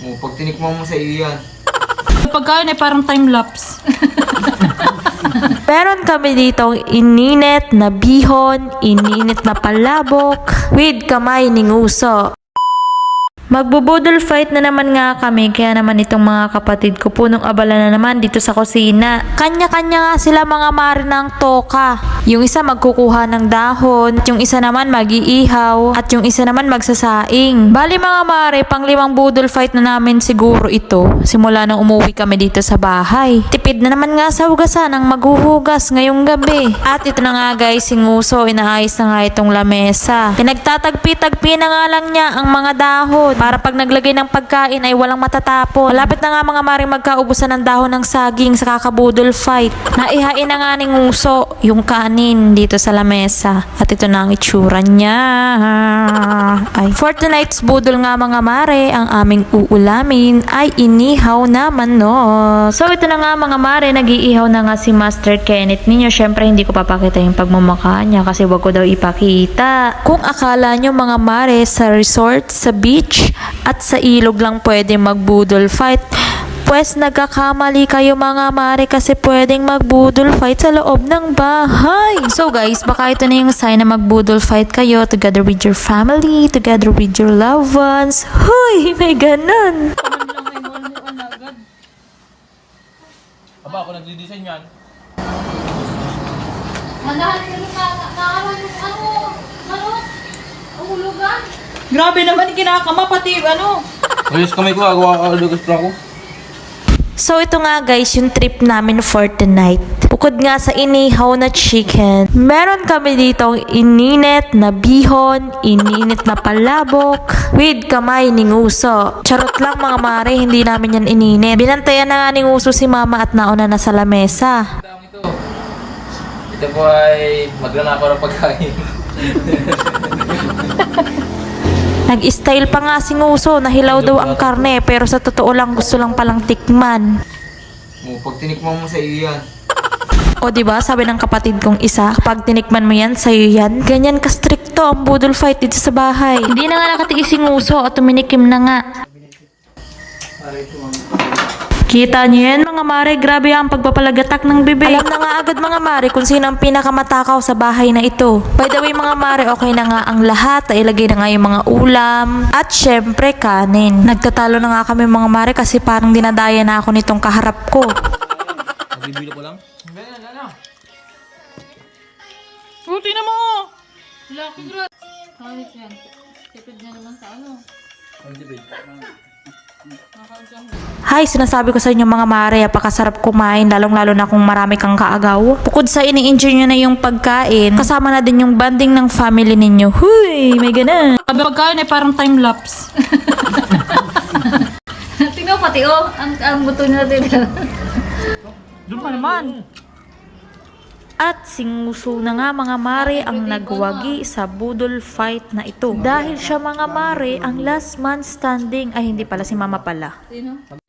Oh, pag tinikman mo sa iyo yan. Pagkain ay parang time-lapse. Meron kami dito ininit na bihon, ininit na palabok, with kamay ni nguso. Magbubudol fight na naman nga kami kaya naman itong mga kapatid ko punong abala na naman dito sa kusina. Kanya-kanya nga sila mga mari ng toka. Yung isa magkukuha ng dahon, yung isa naman mag-iihaw, at yung isa naman magsasaing. Bali mga mare, pang limang budol fight na namin siguro ito simula nang umuwi kami dito sa bahay. Tipid na naman nga sa hugasan ang maghuhugas ngayong gabi. At ito na nga guys, si Nguso, inaayos na nga itong lamesa. Pinagtatagpi-tagpi na nga lang niya ang mga dahon para pag naglagay ng pagkain ay walang matatapon. Malapit na nga mga maring magkaubusan ng dahon ng saging sa kakabudol fight. Naihain na nga ni Nguso yung kanin dito sa lamesa. At ito na ang itsura niya. Ay. For tonight's budol nga mga mare, ang aming uulamin ay inihaw na manok. So ito na nga mga mare, nag-iihaw na nga si Master Kenneth ninyo. Syempre hindi ko papakita yung pagmamaka niya kasi wag ko daw ipakita. Kung akala nyo mga mare sa resort, sa beach, at sa ilog lang pwede magbudol fight, Pwes nagkakamali kayo mga mare kasi pwedeng magbudol fight sa loob ng bahay. So guys, baka ito na yung sign na magbudol fight kayo together with your family, together with your loved ones. Hoy, may ganun. Aba, ako nagdi-design yan. Mandahan ka nung nakakaroon yung ano, ano, ang hulugan. Grabe naman, kinakama pati ano. Ayos kamay ko, agawa ka lugas pa ako. So ito nga guys, yung trip namin for tonight. Bukod nga sa inihaw na chicken, meron kami dito ininit na bihon, ininit na palabok, with kamay ni Nguso. Charot lang mga mare, hindi namin yan ininit. Binantayan na nga ni Nguso si mama at nauna na sa lamesa. Ito. Ito po ay maglanakaw ng pagkain. Nag-style pa nga si Nguso, nahilaw daw ang karne, pero sa totoo lang gusto lang palang tikman. Oh, pag tinikman mo sa iyo yan. O di ba sabi ng kapatid kong isa, kapag tinikman mo yan, sa'yo yan. Ganyan ka-stricto ang budol fight dito sa bahay. Hindi na nga nakatiis si Nguso at tuminikim na nga. Kita niyo yan mga mare, grabe ang pagpapalagatak ng bibig. Alam na nga agad mga mare kung sino ang pinakamatakaw sa bahay na ito. By the way mga mare, okay na nga ang lahat. Ilagay na nga yung mga ulam. At syempre kanin. Nagtatalo na nga kami mga mare kasi parang dinadaya na ako nitong kaharap ko. Nagbibilo ko lang. Buti na mo. Laki grad. Kahit yan. Tipid na naman sa ano. Ang dibid. Hay, sinasabi ko sa inyo mga mare, apakasarap kumain, lalong-lalo na kung marami kang kaagaw. Bukod sa ini-enjoy nyo na yung pagkain, kasama na din yung banding ng family ninyo. Huy, may ganun. Sabi pagkain ay parang time-lapse. Tingnan mo pati oh, ang, ang buto niya dito. Doon pa naman. At singuso na nga mga mare ang nagwagi sa budol fight na ito. Dahil siya mga mare ang last man standing, ay hindi pala si mama pala. Sino?